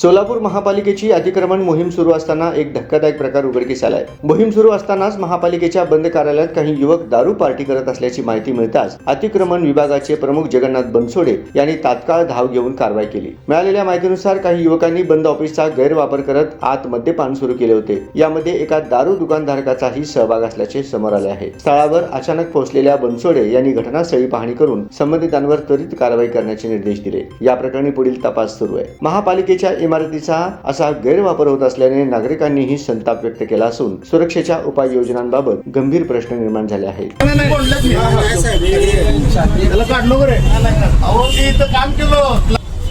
सोलापूर महापालिकेची अतिक्रमण मोहीम सुरू असताना एक धक्कादायक प्रकार उघडकीस आलाय. मोहीम सुरू असतानाच महापालिकेच्या बंद कार्यालयात काही युवक दारू पार्टी करत असल्याची माहिती मिळताच अतिक्रमण विभागाचे प्रमुख जगन्नाथ बनसोडे यांनी तात्काळ धाव घेऊन कारवाई केली. मिळालेल्या माहितीनुसार काही युवकांनी बंद ऑफिसचा गैरवापर करत आत मद्यपान सुरू केले होते. यामध्ये एका दारू दुकानधारकाचाही सहभाग असल्याचे समोर आले आहे. स्थळावर अचानक पोहोचलेल्या बनसोडे यांनी घटनास्थळी पाहणी करून संबंधितांवर त्वरित कारवाई करण्याचे निर्देश दिले. या प्रकरणी पुढील तपास सुरू आहे. महापालिकेच्या इमारतीचा असा गैरवापर होत असल्याने नागरिकांनीही संताप व्यक्त केला असून सुरक्षेच्या उपाययोजनांबाबत गंभीर प्रश्न निर्माण झाले आहेत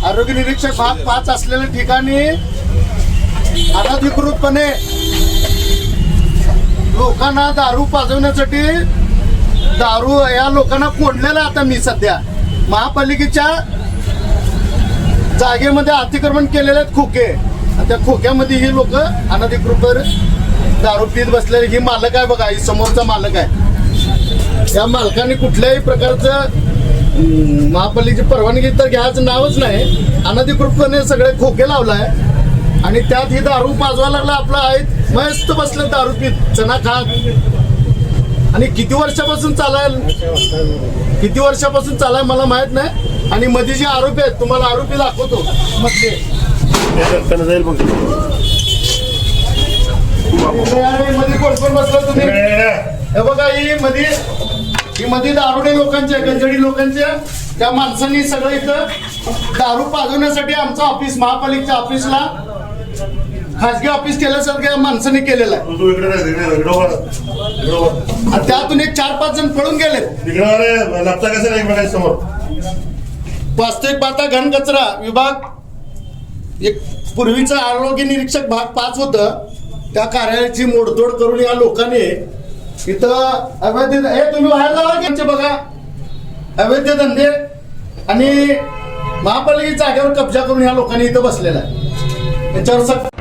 आरोग्य निरीक्षक भाग पाच असलेल्या ठिकाणी अनधिकृतपणे लोकांना दारू पाजवण्यासाठी दारू या लोकांना कोंडलेला आता मी सध्या महापालिकेच्या जागेमध्ये अतिक्रमण केलेले आहेत खोके. आणि त्या खोक्यामध्ये ही लोक अनधिकृत दारू पीत बसलेले. ही मालक आहे बघा ही समोरचा मालक आहे. या मालकाने कुठल्याही प्रकारचं महापालिकेची परवानगी तर घ्यायचं नावच नाही. अनधिकृतपणे सगळे खोके लावलाय. आणि त्यात ही दारू पाजवा लागला आपला आहेत मस्त बसलं दारू पीत चना खात आणि किती वर्षापासून चालाय किती वर्षापासून चालाय मला माहीत नाही. आणि मध्ये जे आरोपी आहेत तुम्हाला आरोपी दाखवतो. मधले मध्ये कोण कोण बसला तुम्ही? हे बघा ही मध्ये ही मध्ये दारुडे लोकांच्या गंजडी लोकांच्या त्या माणसांनी सगळं इथं दारू पाजवण्यासाठी आमचं ऑफिस महापालिकेच्या ऑफिसला खाजगी ऑफिस केल्यासारखं या माणसांनी केलेलं आहे. आणि त्यातून एक चार पाच जण पळून एकमेकांच्या समोर? वास्तविक पाहता घनकचरा विभाग एक पूर्वीचं आरोग्य निरीक्षक भाग पाच होतं. त्या कार्यालयाची मोडतोड करून या लोकांनी इथं अवैध हे तुम्ही बाहेर जावा बघा. अवैध धंदे आणि महापालिकेच्या जागेवर कब्जा करून या लोकांनी इथं बसलेला आहे. याच्यावर सक्त